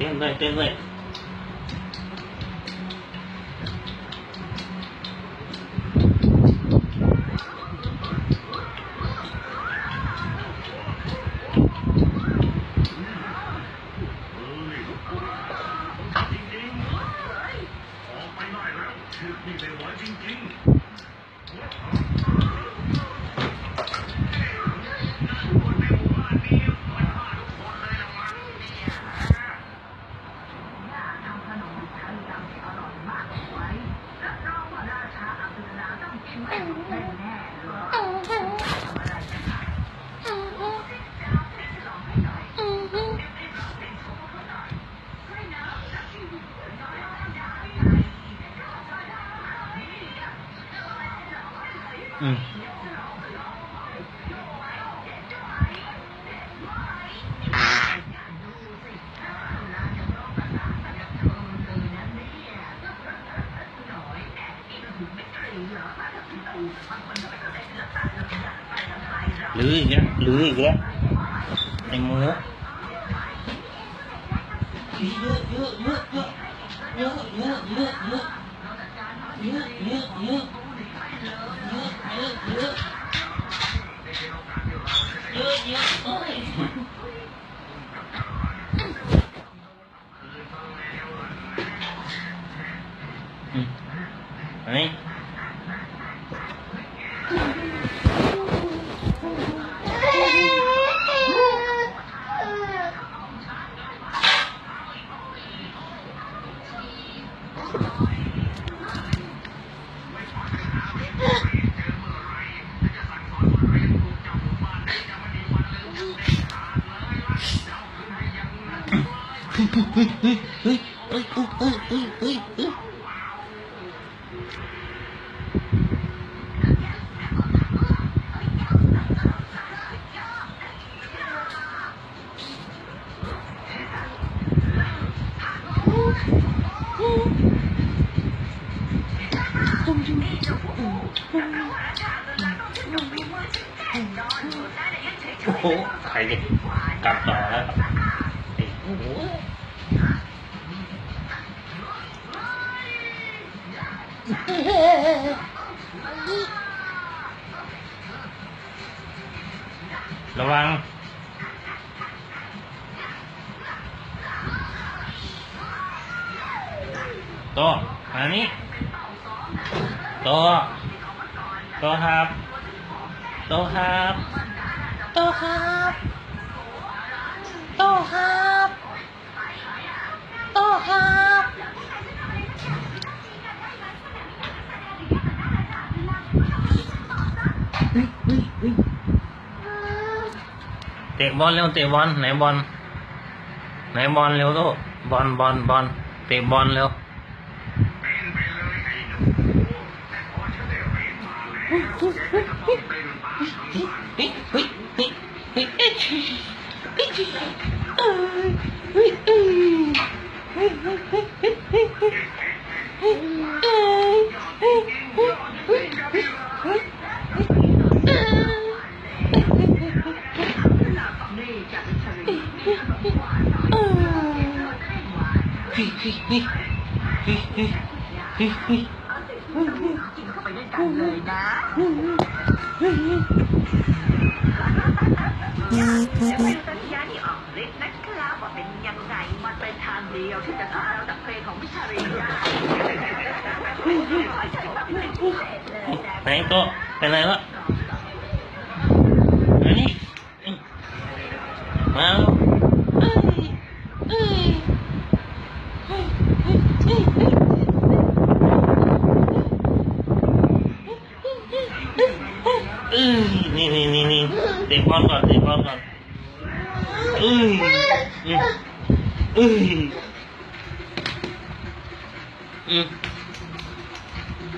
เต้นเลยเต้นเลยนี่เป็นหัวจริงๆ หรืออีกแล้วหรืออีกแล้วไอ้หมูเยอะเยอะเยอะเยอะเยอะเยอะเยอะเยอะเยอะเยอะเยอะเยอะเยอะเยอะ โอ้โหใครจะกลับต่อแล้ว ระวัง โตมานี่โต โตครับ โตครับ โตครับ โตครับ โตครับ เฮ้ยเฮ้ยเฮ้ยเตะบอลเร็วเตะบอลไหนบอลไหนบอลเร็วโตะบอลบอลบอลเตะบอลเร็ว เ จะเป็นสัญญาณที่ออกฤทธิ์นะครับว่าเป็นยังไงมันเป็นทางเดียวที่จะสอนเราจากเพลงของวิชารีได้ขอใจว่าเป็นพิเศษเลยนะไหนก็เป็นไรวะ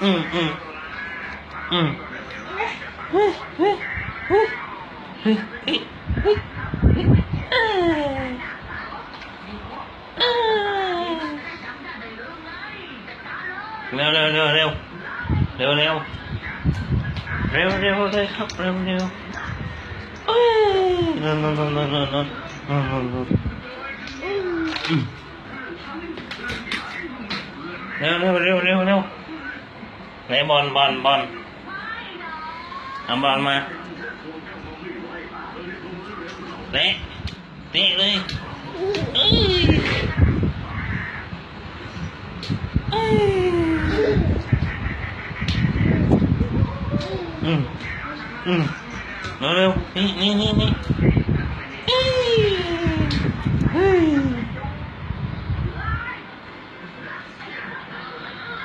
ừ ừ ừ leo leo leo leo leo leo leo leo leo khóc leo leo no no no no no no no no no เร็วเร็วเร็วเร็วเร็วไหนบอลบอลบอลเอาบอลมาเตะเตะเลยอืมอืมเร็วเร็วนี่นี่นี่นี่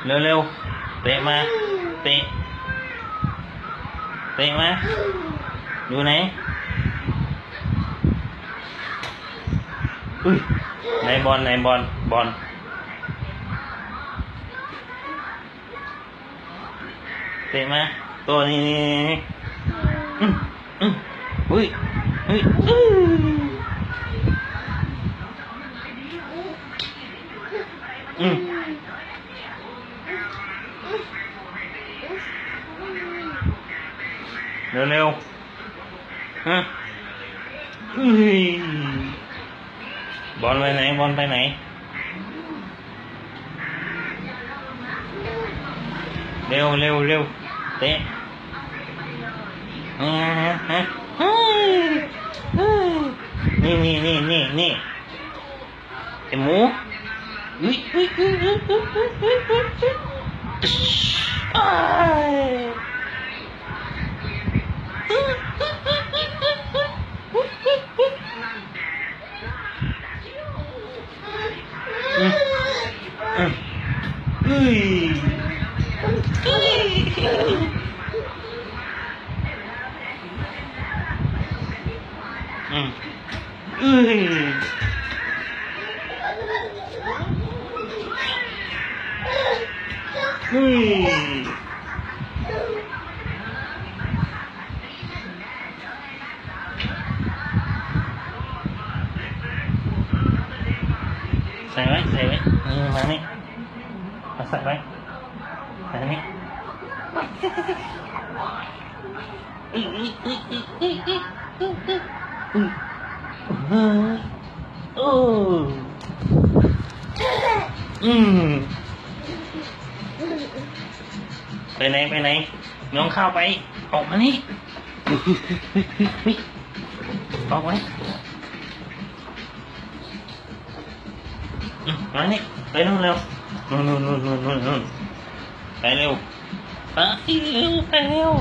เร็วเร็วเตะมา เตะ เตะมาอยู่ไหน อุ้ยไหนบอลไหนบอลบอลเตะมาตัวนี้อืมอืมอุ้ยอุ้ยอื้ออืม เร็วเร็วฮะบอลไปไหน บอลไปไหน เร็วเร็วเร็วเตะอ่าฮะฮะเฮ้ยเฮ้ยนี่นี่นี่นี่นี่ไอหมูอุ้ยอุ้ยอุ้ยอุ้ยอุ้ยอุ้ยอุ้ย Ui. Ui. Ui. Ui. ส่ไว้ใส่ไว้นี่มานี่มาใส่ไว้ใส่นี่อุ้ยอุ้ยอุ้ยอุ้ยอุ้ยอุ้ยอุ้ยอุ้ยอุ้ยโอ้อืมไปไหนไปไหนน้องเข้าไปออกมานี่ออกไว้ มานี่ไปนู่นเร็วนู่นนู่นนู่นนู่นนู่นนู่นไปเร็วไปเร็วไปเร็ว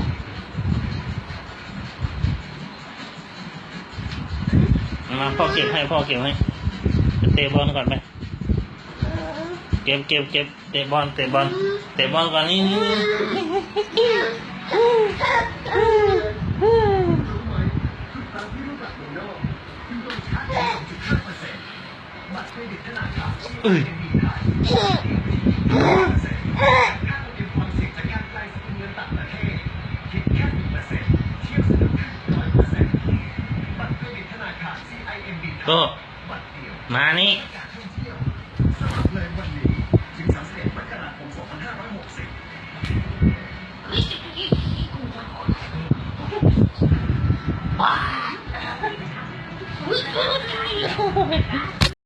มาพ่อเก็บให้พ่อเก็บให้เตะบอลก่อนไปเก็บเก็บเก็บเตะบอลเตะบอลเตะบอลก่อนนี่นี่นี่เอ้ย ก็มานี่ว้า